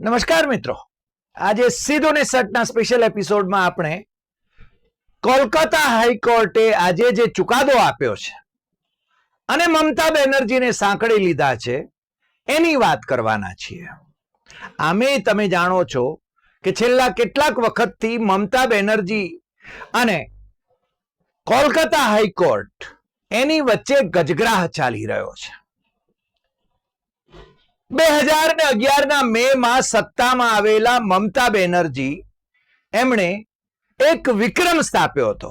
નમસ્કાર મિત્રો. આજે સીધો ને સટના સ્પેશિયલ એપિસોડમાં આપણે કોલકાતા હાઈકોર્ટે આજે જે ચુકાદો આપ્યો છે અને મમતા બેનર્જીને સાંકળી લીધા છે, એની વાત કરવાના છીએ. આમે તમે જાણો છો કે છેલ્લા કેટલાક વખતથી મમતા બેનર્જી અને કોલકાતા હાઈકોર્ટ એની વચ્ચે ગજગ્રાહ ચાલી રહ્યો છે. બે હજાર ને અગિયારના મે માં સત્તામાં આવેલા મમતા બેનર્જી એમણે એક વિક્રમ સ્થાપ્યો હતો.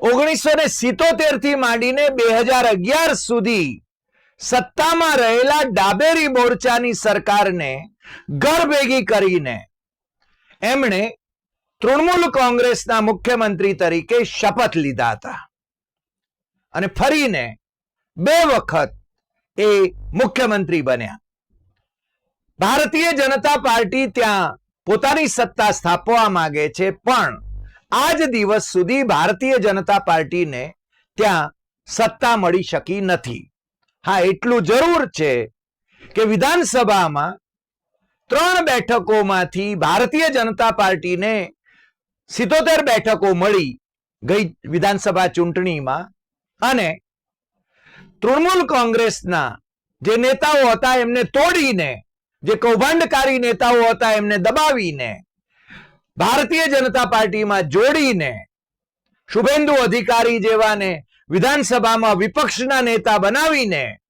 ઓગણીસો ને સિત્તોતેરથી માંડીને બે હજાર અગિયાર સુધી સત્તામાં રહેલા ડાબેરી મોરચાની સરકારને ઘર ભેગી કરીને એમણે તૃણમૂલ કોંગ્રેસના મુખ્યમંત્રી તરીકે શપથ લીધા હતા. અને ફરીને બે વખત એ મુખ્યમંત્રી બન્યા. ભારતીય જનતા પાર્ટી ત્યાં પોતાની સત્તા સ્થાપવા માંગે છે, પણ આજ દિવસ સુધી ભારતીય જનતા પાર્ટીને ત્યાં સત્તા મળી શકી નથી. હા, એટલું જરૂર છે કે વિધાનસભામાં ત્રણ બેઠકોમાંથી ભારતીય જનતા પાર્ટીને સિત્તોતેર બેઠકો મળી ગઈ વિધાનસભા ચૂંટણીમાં અને તૃણમૂલ કોંગ્રેસના જે નેતાઓ હતા એમને તોડીને, જે કૌભાંડકારી નેતાઓ હતા એમને દબાવીને, ભારતીય જનતા પાર્ટીમાં જોડીને, શુભેન્દુ અધિકારી જેવાને વિધાનસભામાં વિપક્ષના નેતા બનાવીને,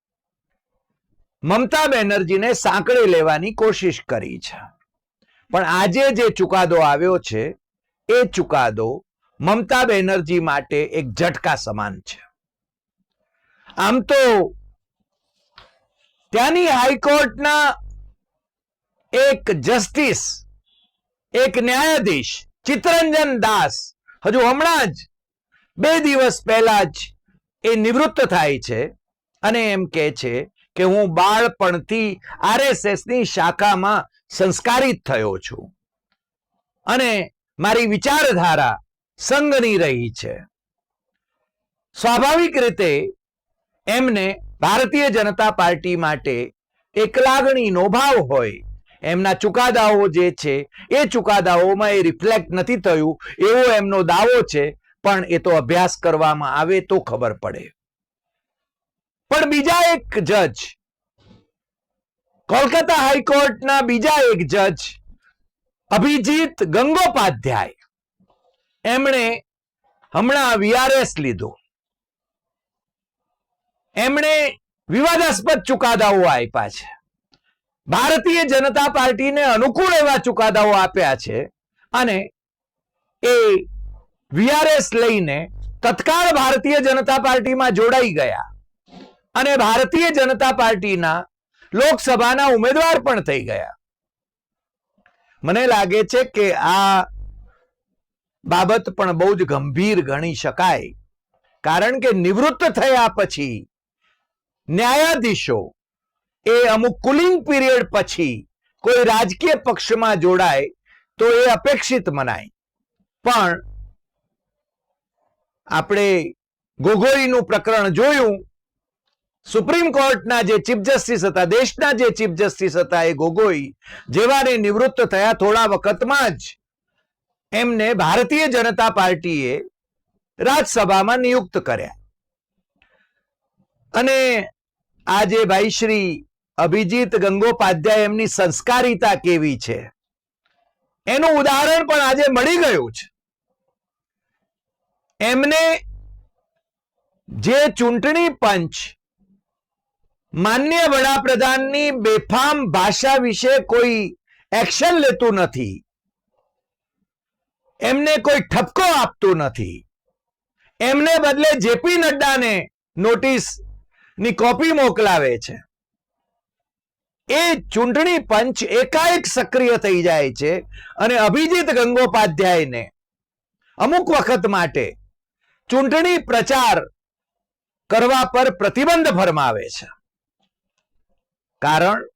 મમતા બેનર્જીને સાંકળે લેવાની કોશિશ કરી છે. પણ આજે જે ચુકાદો આવ્યો છે, એ ચુકાદો મમતા બેનર્જી માટે એક ઝટકા સમાન છે. આમ તો ત્યાંની હાઈકોર્ટના એક જસ્ટિસ, એક ન્યાયાધીશ ચિત્તરંજન દાસ હજુ હમણાં જ બે દિવસ પહેલા જ એ નિવૃત્ત થાય છે અને એમ કે છે કે હું બાળપણથી આરએસએસની શાખામાં સંસ્કારિત થયો છું અને મારી વિચારધારા સંઘની રહી છે. સ્વાભાવિક રીતે એમને ભારતીય જનતા પાર્ટી માટે એક લાગણીનો ભાવ હોય. એમના ચુકાદાઓ જે છે, એ ચુકાદાઓમાં એ રિફ્લેક્ટ નથી થયું, એવો એમનો દાવો છે, પણ એ તો અભ્યાસ કરવામાં આવે તો ખબર પડે. પણ બીજા એક જજ, કોલકાતા હાઈકોર્ટના બીજા એક જજ, અભિજીત ગંગોપાધ્યાય, એમણે હમણાં વીઆરએસ લીધું. એમણે વિવાદાસ્પદ ચુકાદાઓ આપ્યા છે. ભારતીય જનતા પાર્ટીને અનુકૂળ એવા ચુકાદાઓ આપ્યા છે અને એ વીઆરએસ લઈને તત્કાળ ભારતીય જનતા પાર્ટીમાં જોડાઈ ગયા અને ભારતીય જનતા પાર્ટીના લોકસભાના ઉમેદવાર પણ થઈ ગયા. મને લાગે છે કે આ બાબત પણ બહુ જ ગંભીર ગણી શકાય. કારણ કે નિવૃત્ત થયા પછી ન્યાયાધીશો. એ અમુક કુલિંગ પીરિયડ પછી કોઈ રાજકીય પક્ષમાં જોડાય તો એ અપેક્ષિત મનાય. પણ આપણે ગોગોઈનું પ્રકરણ જોયું. સુપ્રીમ કોર્ટના જે ચીફ જસ્ટિસ હતા, દેશના જે ચીફ જસ્ટિસ હતા એ ગોગોઈ જેવાને નિવૃત્ત થયા થોડા વખતમાં જ એમને ભારતીય જનતા પાર્ટીએ રાજ્યસભામાં નિયુક્ત કર્યા. અને આજે ભાઈ શ્રી અભિજીત ગંગોપાધ્યાય એમની સંસ્કારિતા કેવી છે? એનું ઉદાહરણ પણ આજે મળી ગયું છે. એમને જે ચૂંટણી પંચ માન્ય વડાપ્રધાનની બેફામ ભાષા વિશે કોઈ એક્શન લેતું નથી, એમને કોઈ ઠપકો આપતું નથી, એમને બદલે જેપી નડ્ડાને નોટિસ ની કોપી મોકલાવે છે. એ ચૂંટણી પંચ એકાએક સક્રિય થઈ જાય છે અને અભિજીત ગંગોપાધ્યાયને અમુક વખત માટે ચૂંટણી પ્રચાર કરવા પર પ્રતિબંધ ફરમાવે છે. કારણ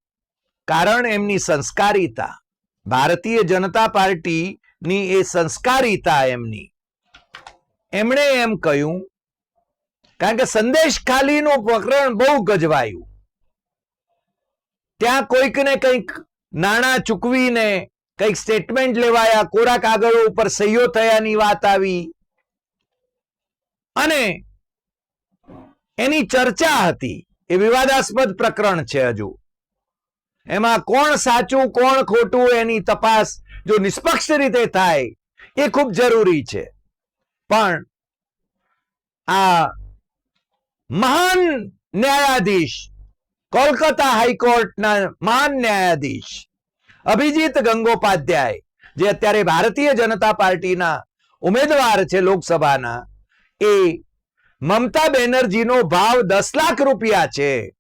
કારણ એમની સંસ્કારિતા. ભારતીય જનતા પાર્ટીની એ સંસ્કારિતા એમની. એમણે એમ કહ્યું કારણ કે સંદેશ ખાલીનું પ્રકરણ બહુ ગજવાયું. ત્યાં કોઈક ને કંઈક નાણાં ચૂકવીને કંઈક સ્ટેટમેન્ટ લેવાયા, કોરા કાગળો ઉપર સહીઓ થયાની વાત આવી. અને એની ચર્ચા હતી. એ વિવાદાસ્પદ પ્રકરણ છે હજુ. એમાં કોણ સાચું, કોણ ખોટું એની તપાસ જો નિષ્પક્ષ રીતે થાય, એ ખૂબ જરૂરી છે. પણ આ મહાન ન્યાયાધીશ. કોલકાતા હાઈકોર્ટના મહાન ન્યાયાધીશ. અભિજીત ગંગોપાધ્યાય, જે અત્યારે ભારતીય જનતા પાર્ટીના ઉમેદવાર છે લોકસભાના, એ મમતા બેનર્જીનો ભાવ દસ લાખ રૂપિયા છે.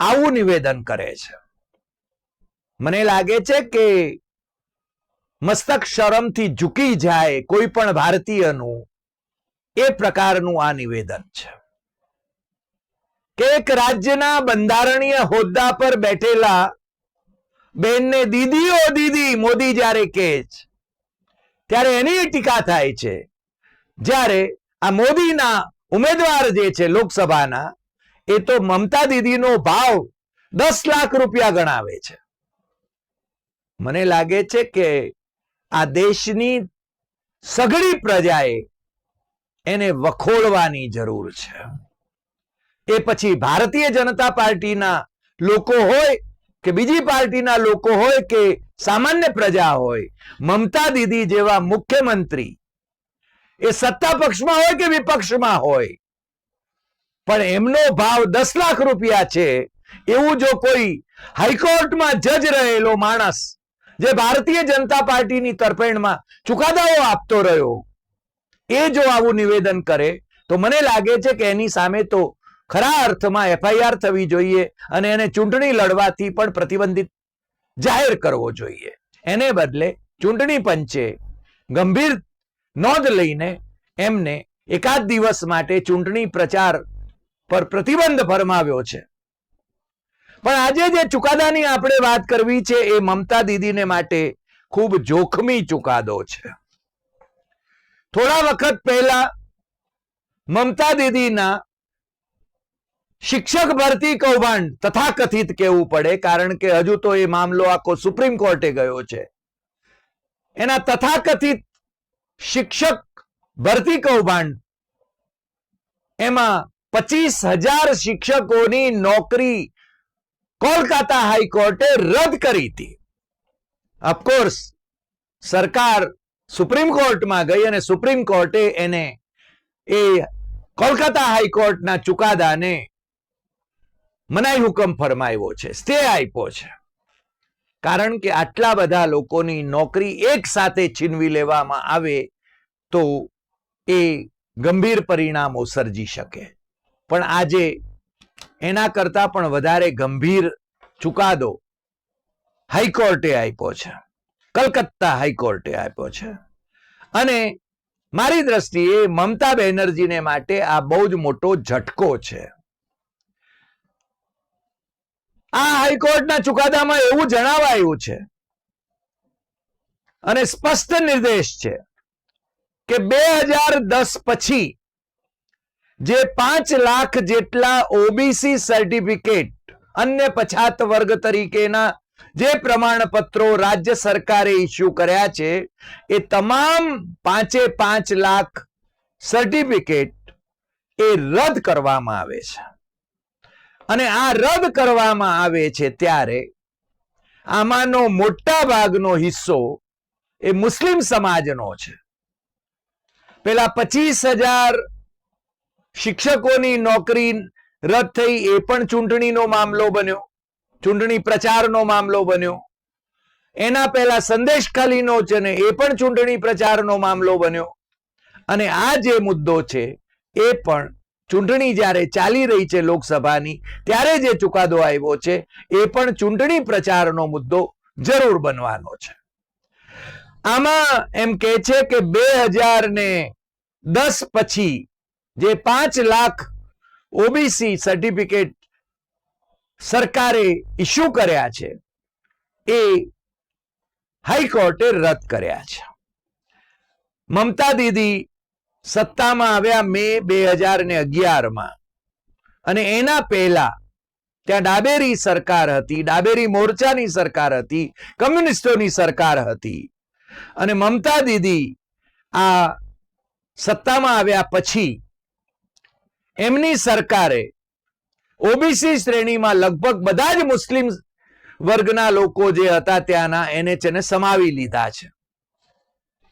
આવું નિવેદન કરે છે. મને લાગે છે કે મસ્તક શરમથી ઝૂકી જાય કોઈ પણ ભારતીયનું, એ પ્રકારનું આ નિવેદન છે. કે એક રાજ્યના બંધારણીય હોદ્દા પર બેઠેલા બેનને દીદી દીદી મોદી જ્યારે કહે છે, ત્યારે એની ટીકા થાય છે. જ્યારે આ મોદીના ઉમેદવાર જે છે લોકસભાના, એ તો મમતા દીદીનો ભાવ દસ લાખ રૂપિયા ગણાવે છે. મને લાગે છે કે આ દેશની સઘળી પ્રજાએ એને વખોડવાની જરૂર છે. એ પછી ભારતીય જનતા પાર્ટીના લોકો હોય કે બીજી પાર્ટીના લોકો હોય કે સામાન્ય પ્રજા હોય, મમતા દીદી જેવા મુખ્યમંત્રી, એ સત્તા પક્ષમાં હોય કે વિપક્ષમાં હોય, પણ એમનો ભાવ દસ લાખ રૂપિયા છે, એવું જો કોઈ હાઈકોર્ટમાં જજ રહેલો માણસ, જે ભારતીય જનતા પાર્ટીની તરફેણમાં ચુકાદાઓ આપતો રહ્યો, એ જો આવું નિવેદન કરે, તો મને લાગે છે કે એની સામે તો ખરા અર્થમાં એફઆઈઆર થવી જોઈએ અને એને ચૂંટણી લડવાથી પણ પ્રતિબંધિત જાહેર કરવો જોઈએ. એને બદલે ચૂંટણી પંચે ગંભીર નોંધ લઈને એમને એકાદ દિવસ માટે ચૂંટણી પ્રચાર પર પ્રતિબંધ ફરમાવ્યો છે. પણ આજે જે ચુકાદાની આપણે વાત કરવી છે એ મમતા દીદીને માટે ખૂબ જોખમી ચુકાદો છે. થોડા વખત પહેલા મમતા દીદીના શિક્ષક ભરતી કૌભાંડ તથાકથિત કહેવું પડે, કારણ કે હજુ તો એ મામલો આખો સુપ્રીમ કોર્ટે ગયો છે. એના તથાકથિત શિક્ષક ભરતી કૌભાંડ, એમાં પચીસ હજાર શિક્ષકોની નોકરી કોલકાતા હાઈકોર્ટે રદ કરી હતી. ઓફકોર્સ સરકાર સુપ્રીમ કોર્ટમાં ગઈ અને સુપ્રીમ કોર્ટે એને એ કોલકાતા હાઈકોર્ટના ચુકાદાને મનાઈ હુકમ ફરમાવ્યો છે સ્ટે આપ્યો છે. કારણ કે આટલા બધા લોકોની નોકરી એક સાથે છીનવી લેવામાં આવે તો એ ગંભીર પરિણામો સર્જી શકે. પણ આજે એના કરતા પણ વધારે ગંભીર ચુકાદો હાઈકોર્ટે આપ્યો છે. કલકત્તા હાઈકોર્ટે આપ્યો છે. અને મારી દ્રષ્ટિએ મમતા બેનર્જીને માટે આ બહુ જ મોટો ઝટકો છે. આ હાઈકોર્ટના ચુકાદામાં એવું જણાવાયું છે અને સ્પષ્ટ નિર્દેશ છે કે બે પછી જે પાંચ લાખ જેટલા ઓબીસી સર્ટિફિકેટ અન્ય પછાત વર્ગ તરીકેના જે પ્રમાણપત્રો રાજ્ય સરકારે ઇસ્યુ કર્યા છે, એ તમામ પાંચે પાંચ લાખ સર્ટિફિકેટ એ રદ કરવામાં આવે છે. અને આ રદ કરવામાં આવે છે ત્યારે આમાંનો મોટા ભાગનો હિસ્સો એ મુસ્લિમ સમાજનો છે. પેલા પચીસ હજાર શિક્ષકોની નોકરી રદ થઈ એ પણ ચૂંટણીનો મામલો બન્યો, ચૂંટણી પ્રચારનો મામલો બન્યો. એના પહેલા સંદેશ ખાલીનો છે ને એ પણ ચૂંટણી પ્રચારનો મામલો બન્યો. અને આ જે મુદ્દો છે એ પણ ચૂંટણી જ્યારે ચાલી રહી છે લોકસભાની, ત્યારે જે ચુકાદો આવ્યો છે, એ પણ ચૂંટણી પ્રચારનો મુદ્દો જરૂર બનવાનો છે. આમાં એમ કે છે કે બે હજાર ને દસ પછી જે પાંચ લાખ ઓબીસી સર્ટિફિકેટ સરકારે ઇસ્યુ કર્યા છે, એ હાઈકોર્ટે રદ કર્યા છે. મમતા દીદી સત્તામાં આવ્યા મે બે હજાર ને અગિયારમાં. અને એના પહેલા ત્યાં ડાબેરી સરકાર હતી, ડાબેરી મોરચાની સરકાર હતી, કમ્યુનિસ્ટોની સરકાર હતી. અને મમતા દીદી આ સત્તામાં આવ્યા પછી એમની સરકારે ઓબીસી શ્રેણીમાં લગભગ બધા જ મુસ્લિમ વર્ગના લોકો જે હતા ત્યાંના એને સમાવી લીધા છે.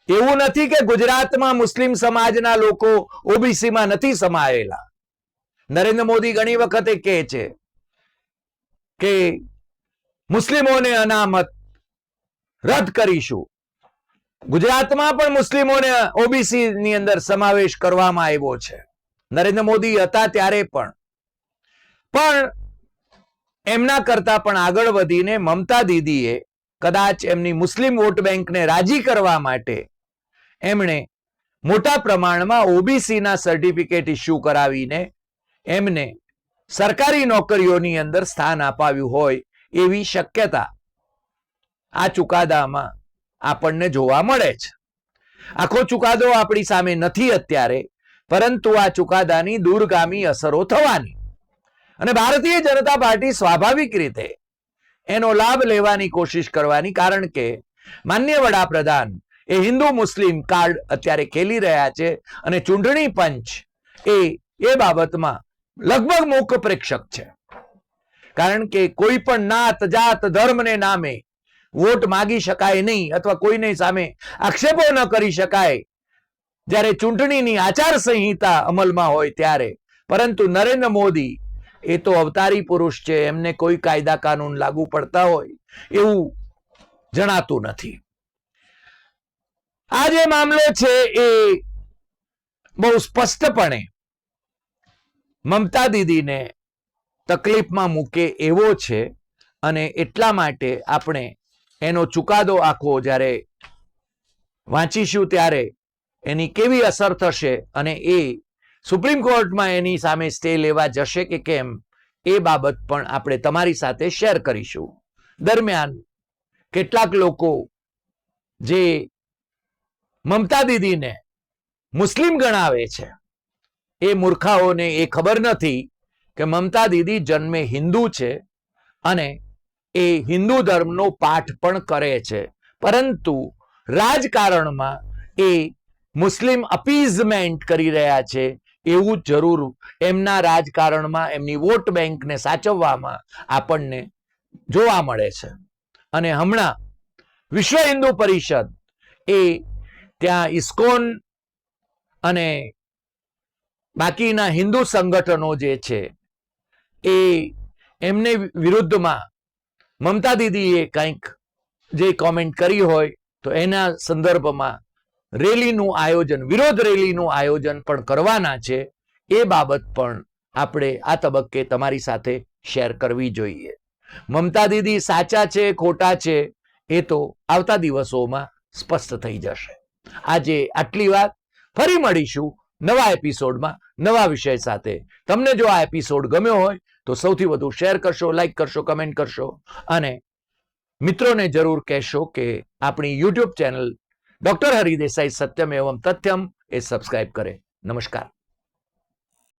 એવું નથી કે ગુજરાતમાં મુસ્લિમ સમાજના લોકો ઓબીસીમાં નથી સમાયેલા. નરેન્દ્ર મોદી ઘણી વખતે કહે છે કે મુસ્લિમોને અનામત રદ કરીશું. ગુજરાતમાં પણ મુસ્લિમોને ઓબીસી ની અંદર સમાવેશ કરવામાં આવ્યો છે. નરેન્દ્ર મોદી હતા ત્યારે પણ. પણ એમના કરતા પણ આગળ વધીને મમતા દીદીએ કદાચ એમની મુસ્લિમ વોટ બેંકને રાજી કરવા માટે એમણે મોટા પ્રમાણમાં ઓબીસીના સર્ટિફિકેટ ઇસ્યુ કરાવીને એમને સરકારી નોકરીઓની અંદર સ્થાન અપાવ્યું હોય એવી શક્યતા આ ચુકાદામાં આપણને જોવા મળે છે. આખો ચુકાદો આપણી સામે નથી અત્યારે, પરંતુ આ ચુકાદાની દૂરગામી અસરો થવાની. અને ભારતીય જનતા પાર્ટી સ્વાભાવિક રીતે એનો લાભ લેવાની કોશિશ કરવાની, કારણ કે માન્ય વડાપ્રધાન એ હિન્દુ મુસ્લિમ કાર્ડ અત્યારે ખેલી રહ્યા છે અને ચૂંટણી પંચ એ એ બાબતમાં લગભગ મૂક પ્રેક્ષક છે. કારણ કે કોઈ પણ નાત, જાત, ધર્મને નામે વોટ માગી શકાય નહીં અથવા કોઈની સામે આક્ષેપો ન કરી શકાય, જ્યારે ચૂંટણીની આચાર સંહિતા અમલમાં હોય ત્યારે. પરંતુ નરેન્દ્ર મોદી એ તો અવતારી પુરુષ છે, એમને કોઈ કાયદા કાનૂન લાગુ પડતા હોય એવું જણાતું નથી. આ જે મામલો છે એ બહુ સ્પષ્ટપણે મમતા દીદીને તકલીફમાં મૂકે એવો છે અને એટલા માટે આપણે એનો ચુકાદો આખો જ્યારે વાંચીશું ત્યારે એની કેવી અસર થશે અને એ સુપ્રીમ કોર્ટમાં એની સામે સ્ટે લેવા જશે કે કેમ, એ બાબત પણ આપણે તમારી સાથે શેર કરીશું. દરમિયાન કેટલાક લોકો જે મમતા દીદીને મુસ્લિમ ગણાવે છે. એ મૂર્ખાઓને એ ખબર નથી કે મમતા દીદી જન્મે હિન્દુ છે અને એ હિન્દુ ધર્મનો પાઠ પણ કરે છે. પરંતુ રાજકારણમાં એ મુસ્લિમ અપીઝમેન્ટ કરી રહ્યા છે એવું જરૂર એમના રાજકારણમાં એમની વોટ બેંકને સાચવવામાં આપણને જોવા મળે છે. અને હમણાં વિશ્વ હિન્દુ પરિષદ એ ત્યાં ઇસ્કોન અને બાકીના હિન્દુ સંગઠનો જે છે, એ એમને વિરુદ્ધમાં મમતા દીદીએ કંઈક જે કોમેન્ટ કરી હોય તો એના સંદર્ભમાં રેલીનું આયોજન, વિરોધ રેલીનું આયોજન પણ કરવાના છે. એ બાબત પણ આપણે આ તબક્કે તમારી સાથે શેર કરવી જોઈએ. મમતા દીદી સાચા છે, ખોટા છે, એ તો આવતા દિવસોમાં સ્પષ્ટ થઈ જશે. આજે આટલી વાત. ફરી મળીશું નવા એપિસોડમાં નવા વિષય સાથે. તમને જો આ એપિસોડ ગમ્યો હોય, તો સૌથી વધુ શેર કરશો, લાઈક કરશો, કમેન્ટ કરશો. અને મિત્રોને જરૂર કહેશો કે આપણી યુટ્યુબ ચેનલ ડોક્ટર હરિદેસાઈ સત્યમ એવમ તથ્યમ એ સબસ્ક્રાઇબ કરે. નમસ્કાર.